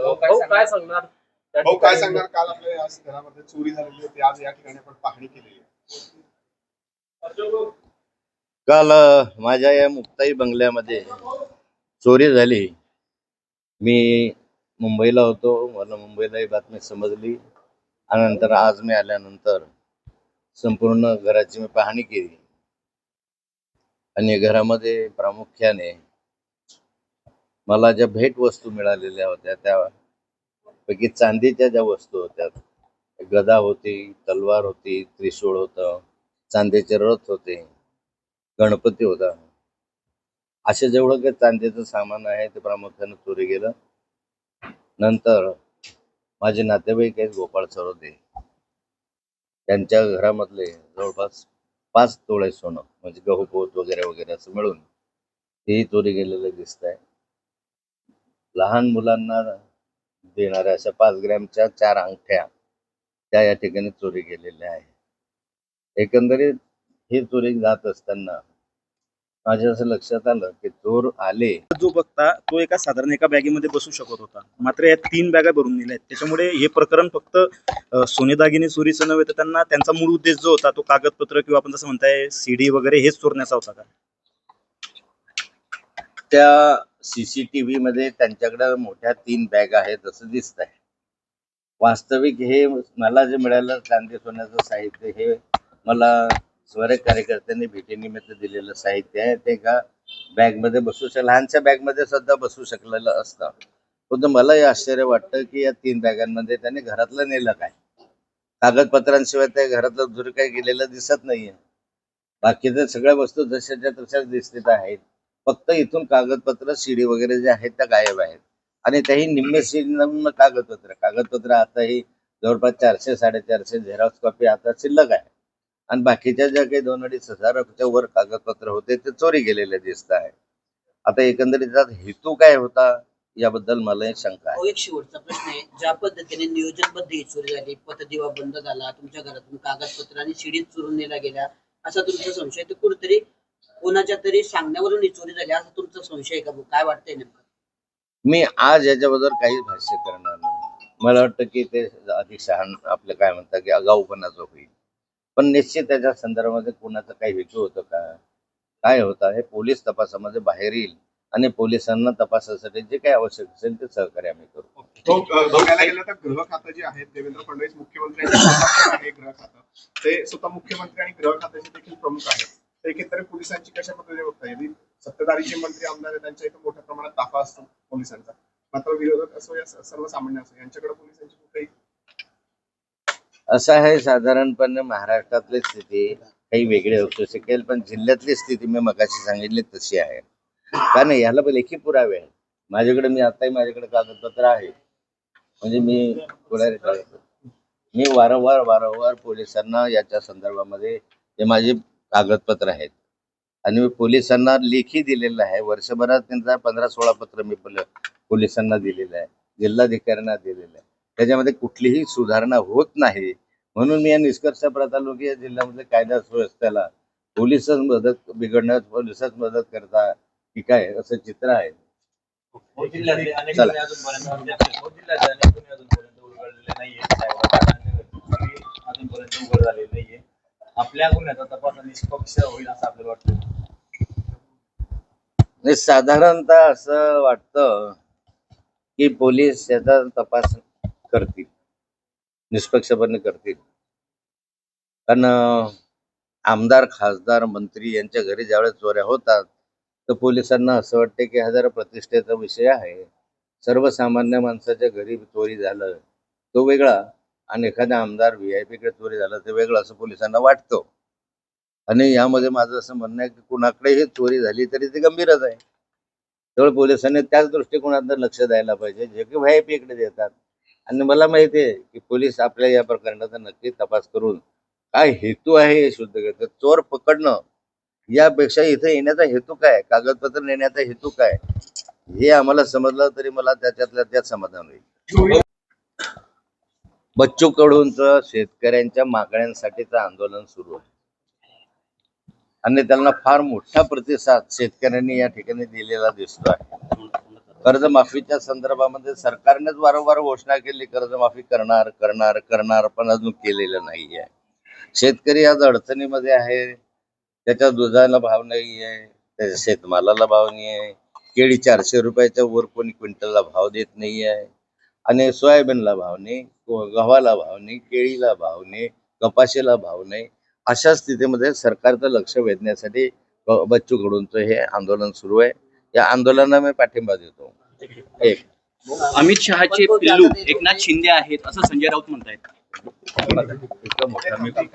भाऊ काय सांगणार? त्या भाऊ काय ठिकाणी- सांगणार? काल आपल्या या घरामध्ये चोरी झालेली होती आज या ठिकाणी आपण पाहणी केलेली आहे. काल अ, माझ्या या मुक्ताई बंगल्यामध्ये चोरी झाली. मी मुंबईला होतो मला मुंबईला ही बातमी समजली. आणि नंतर आज मी आल्यानंतर संपूर्ण घराची मी पाहणी केली. आणि घरामध्ये प्रामुख्याने मला ज्या भेट वस्तू मिळालेल्या होत्या त्यापैकी चांदीच्या ज्या वस्तू होत्या गदा होती तलवार होती त्रिशूळ होतं चांदीचे रथ होते गणपती होता. असे जेवढं काही चांदीचं सामान आहे ते प्रामुख्याने चोरी गेलं. नंतर माझे नातेवाईक आहेत गोपाळ सर होते त्यांच्या घरामधले जवळपास पाच तोळे सोनं म्हणजे गहू पोत वगैरे वगैरे असं मिळून तेही चोरी गेलेलं दिसत आहे लहान मुलांना देणाऱ्या अशा पाच ग्रॅमच्या चार अंगठ्या त्या या ठिकाणी चोरी गेलेल्या आहे एकंदरीत ही चोरी जात असताना माझ्या असं लक्षात आलं की चोर आले. जो बघता तो एका साधारण एका बॅगेमध्ये बसू शकत होता. मात्र या तीन बॅगा भरून नेल्या आहेत. त्याच्यामुळे हे प्रकरण फक्त सोने दागिने चोरीचं नव्हे तर त्यांना त्यांचा मूळ उद्देश जो होता तो कागदपत्र किंवा आपण जसं म्हणताय सीडी वगैरे हेच चोरण्याचा होता का? त्या सीसीटीव्ही मध्ये त्यांच्याकडे मोठ्या तीन बॅग आहेत असं दिसत आहे वास्तविक हे मला जे मिळालं चांदी सोन्याचं साहित्य हे मला स्वरे कार्यकर्त्यांनी भेटीनिमित्त दिलेलं साहित्य आहे. ते का बॅगमध्ये बसू शक लहानशा बॅगमध्ये सुद्धा बसू शकलेलं असतं. पण मला हे आश्चर्य वाटतं की या तीन बॅगांमध्ये त्याने घरातलं नेलं काय? कागदपत्रांशिवाय त्या घरातलं दूर काही गेलेलं दिसत नाहीये. बाकीच्या सगळ्या वस्तू जशाच्या तशाच दिसत आहेत. फक्त इथून कागदपत्र शिडी वगैरे जे आहेत त्या गायब आहेत. आणि त्याही निम्मे निम्म कागदपत्र. कागदपत्र आताही जवळपास चारशे साडेचारशे झेरॉक्स कॉपी आता शिल्लक आहे. आणि बाकीच्या ज्या काही दोन अडीच हजाराच्या वर कागदपत्र होते ते चोरी गेलेले दिसत आहे. आता एकंदरीत हेतू काय होता याबद्दल मला एक शंका आहे. अहो, एक शेवटचा प्रश्न आहे. ज्या पद्धतीने नियोजनबद्ध ही चोरी झाली पथदिवा बंद झाला तुमच्या घरातून कागदपत्र आणि शिडीत चोरून नेला गेला असा तुमचा संशय तर कुठेतरी कोणाच्या तरी सांगण्यावरून ही चोरी झाली असा तुमचा संशय आहे का भाऊ? काय वाटतंय नेमकं? मी आज याच्याबद्दल काहीच भाष्य करणार नाही. मला वाटतं की ते अधिक शहाण आपलं काय म्हणतात की आगाऊपणाचं होईल. पण निश्चित त्याच्या संदर्भामध्ये कुणाचा काही हेतू होतं का? काय होतं? हे पोलीस तपासामध्ये बाहेर येईल आणि पोलिसांना तपासासाठी जे काही आवश्यक असेल ते सहकार्य आम्ही करू. अ, बघायला गेलं तर गृह खातं जे आहे देवेंद्र फडणवीस मुख्यमंत्र्यांचे स्वतःचे आहे गृह खातं ते स्वतः मुख्यमंत्री आणि गृह खात्याचे देखील प्रमुख आहेत. तर एकंदरीत पोलिसांची कशा पद्धतीने बघता येईल सत्ताधारीचे मंत्री आमदार त्यांच्या इथं मोठ्या प्रमाणात ताफा असतो पोलिसांचा. मात्र विरोधक असो या सर्वसामान्य असो यांच्याकडे पोलिसांची कुठेही असं आहे साधारणपणे महाराष्ट्रातली स्थिती काही वेगळी असू शकेल पण जिल्ह्यातली स्थिती मी मगाशी सांगितली तशी आहे. कारण नाही याला पण लेखी पुरावे आहेत. माझ्याकडे मी आताही माझ्याकडे कागदपत्र आहे. म्हणजे मी मी वारंवार वारंवार पोलिसांना याच्या संदर्भामध्ये जे माझे कागदपत्र आहेत. आणि मी पोलिसांना लेखी दिलेलं आहे. वर्षभरात त्यांचा पंधरा सोळा पत्र मी पोल- पोलिसांना दिलेलं आहे. जिल्हाधिकाऱ्यांना दिलेलं आहे. त्याच्यामध्ये कुठलीही सुधारणा होत नाही. म्हणून मी या निष्कर्षाप्रत आलो की या जिल्ह्यामध्ये कायदा सुव्यवस्थेला पोलिसच मदत बिघडण्यात पोलिसच मदत करता की काय असं चित्र आहे. चला. आपल्या गुन्ह्याचा तपास निष्पक्ष होईल असं आपल्याला वाटतं. म्हणजे साधारणतः असं वाटतं की पोलीस याचा तपास करतील निष्पक्षपणे करतील. कारण आमदार खासदार मंत्री यांच्या घरी ज्यावेळेस चोऱ्या होतात तर पोलिसांना असं वाटते की हा जरा प्रतिष्ठेचा विषय आहे. सर्वसामान्य माणसाच्या घरी चोरी झालं तो वेगळा. आणि एखादा आमदार व्ही आय पीकडे चोरी झालं ते वेगळं असं पोलिसांना वाटतं. आणि यामध्ये माझं असं म्हणणं आहे की कुणाकडेही चोरी झाली तरी ते गंभीरच आहे. त्यामुळे पोलिसांनी त्याच दृष्टिकोनातून लक्ष द्यायला पाहिजे जे की व्ही आय पीकडे देतात. आणि मला माहिती आहे की पोलीस आपल्या या प्रकरणाचा नक्की तपास करून काय हेतू आहे हे शुद्ध करतात. चोर पकडणं यापेक्षा इथे येण्याचा हेतू काय? कागदपत्र नेण्याचा हेतू काय? हे आम्हाला समजलं तरी मला त्याच्यातल्या त्यात समाधान होईल. बच्चू कडूंचं शेतकऱ्यांच्या मागण्यांसाठीचं आंदोलन सुरू आहे. आणि त्यांना फार मोठा प्रतिसाद शेतकऱ्यांनी या ठिकाणी दिलेला दिसतो आहे. कर्जमाफीच्या संदर्भामध्ये सरकारनेच वारंवार घोषणा केली कर्जमाफी करणार करणार करणार पण अजून केलेलं नाहीये. शेतकरी आज अडचणीमध्ये आहे त्याच्या दुधाला भाव नाही आहे त्याच्या शेतमालाला भाव नाही आहे केळी चारशे रुपयाच्या वर कोणी क्विंटलला भाव देत नाही आहे आणि सोयाबीनला भाव नाही गव्हाला भाव नाही केळीला भाव नाही कपाशीला भाव नाही अशा स्थितीमध्ये सरकारचं लक्ष वेधण्यासाठी बच्चू कडूंचं हे आंदोलन सुरू आहे. या आंदोलनाला मी पाठिंबा देतो. एक. अमित शहाचे पिल्लू एकनाथ शिंदे आहेत असं संजय राऊत म्हणतायत. इतकं मोठं मी